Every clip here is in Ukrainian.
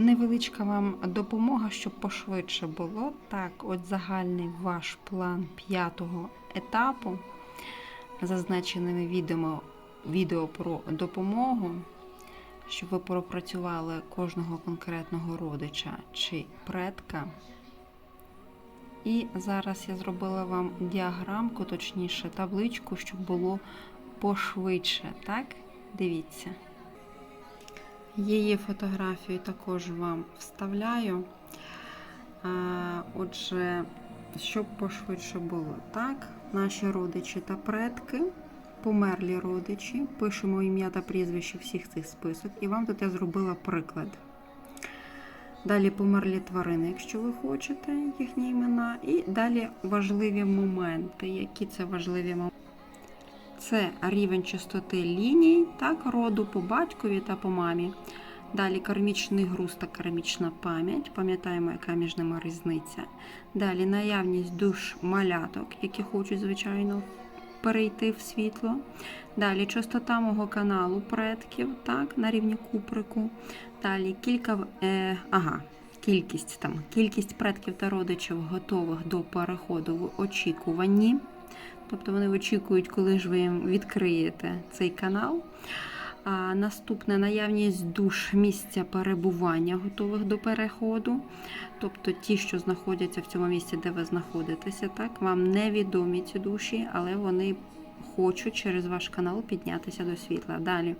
невеличка вам допомога, щоб пошвидше було. Так, от загальний ваш план п'ятого етапу, зазначеними відео, відео про допомогу, щоб ви пропрацювали кожного конкретного родича чи предка. І зараз я зробила вам діаграмку, точніше, табличку, щоб було пошвидше. Так? Дивіться. Її фотографію також вам вставляю. Отже, щоб пошвидше було, так, наші родичі та предки, померлі родичі, пишемо ім'я та прізвище всіх цих список, і вам тут я зробила приклад. Далі померлі тварини, якщо ви хочете їхні імена. І далі важливі моменти. Які це важливі моменти? Це рівень частоти ліній, так, роду по батькові та по мамі. Далі кармічний груз та кармічна пам'ять. Пам'ятаємо, яка між ними різниця. Далі наявність душ маляток, які хочуть, звичайно, перейти в світло. Далі частота мого каналу предків, так, на рівні куприку. Далі кілька, е, ага, кількість там, кількість предків та родичів готових до переходу в очікуванні. Тобто вони очікують, коли ж ви їм відкриєте цей канал. А Наступне наявність душ місця перебування готових до переходу. Тобто ті, що знаходяться в цьому місці, де ви знаходитеся, так, вам невідомі ці душі, але вони хочуть через ваш канал піднятися до світла. Далі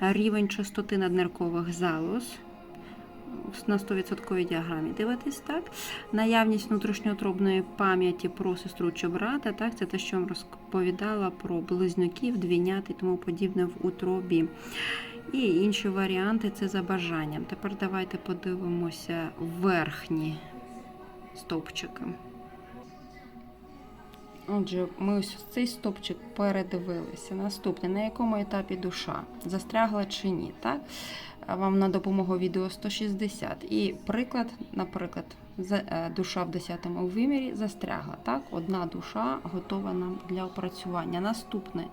рівень частоти надниркових залоз на 100% діаграмі дивитись, так? Наявність внутрішньотробної пам'яті про сестру чи брата, так? Це те, що вам розповідала про близнюків, двійнят і тому подібне в утробі. І інші варіанти це за бажанням. Тепер давайте подивимося верхні стовпчики. Отже, ми ось цей стопчик передивилися. Наступне, на якому етапі душа? Застрягла чи ні? Так? Вам на допомогу відео 160. І приклад, наприклад, душа в 10 вимірі застрягла. Так? Одна душа готова нам для опрацювання. Наступне,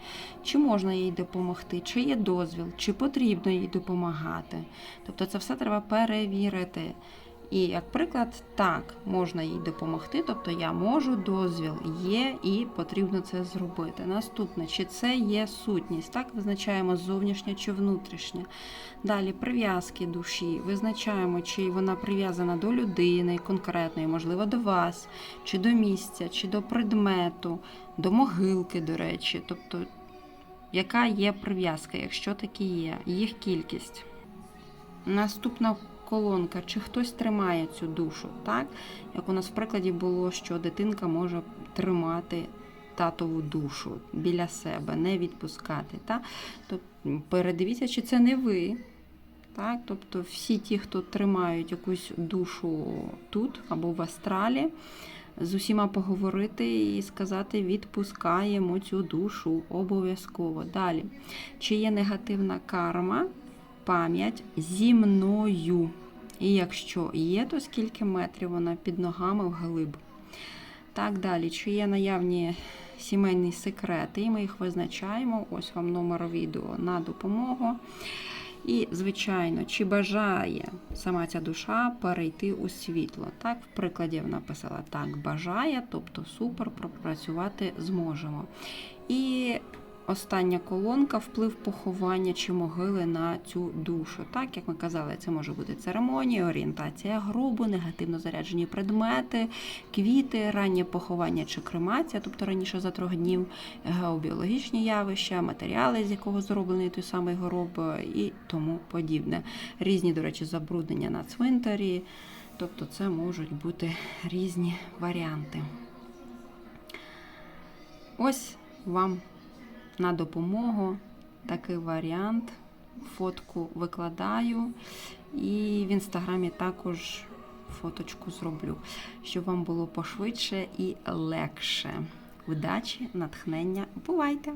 чи можна їй допомогти, чи є дозвіл, чи потрібно їй допомагати. Тобто це все треба перевірити. І, як приклад, так, можна їй допомогти, тобто я можу, дозвіл є і потрібно це зробити. Наступне, чи це є сутність? Так, визначаємо зовнішнє чи внутрішнє. Далі прив'язки душі. Визначаємо, чи вона прив'язана до людини конкретної, можливо, до вас, чи до місця, чи до предмету, до могилки, до речі. Тобто, яка є прив'язка, якщо такі є, їх кількість. Наступна колонка, чи хтось тримає цю душу, так? Як у нас в прикладі було, що дитинка може тримати татову душу біля себе, не відпускати. Так? Тобто, передивіться, чи це не ви. Так? Тобто всі ті, хто тримають якусь душу тут або в астралі, з усіма поговорити і сказати, відпускаємо цю душу обов'язково. Далі, чи є негативна карма? Пам'ять зі мною. І якщо є, то скільки метрів вона під ногами вглиб. Так далі, чи є наявні сімейні секрети, і ми їх визначаємо. Ось вам номер відео на допомогу. І, звичайно, чи бажає сама ця душа перейти у світло. Так, в прикладі я написала так, бажає, тобто супер, пропрацювати зможемо. І остання колонка вплив поховання чи могили на цю душу. Так, як ми казали, це може бути церемонія, орієнтація гробу, негативно заряджені предмети, квіти, раннє поховання чи кремація, тобто раніше за трьох днів, геобіологічні явища, матеріали, з якого зроблений той самий гроб і тому подібне. Різні, до речі, забруднення на цвинтарі. Тобто це можуть бути різні варіанти. Ось вам на допомогу такий варіант. Фотку викладаю, і в інстаграмі також фоточку зроблю, щоб вам було пошвидше і легше. Удачі, натхнення. Бувайте!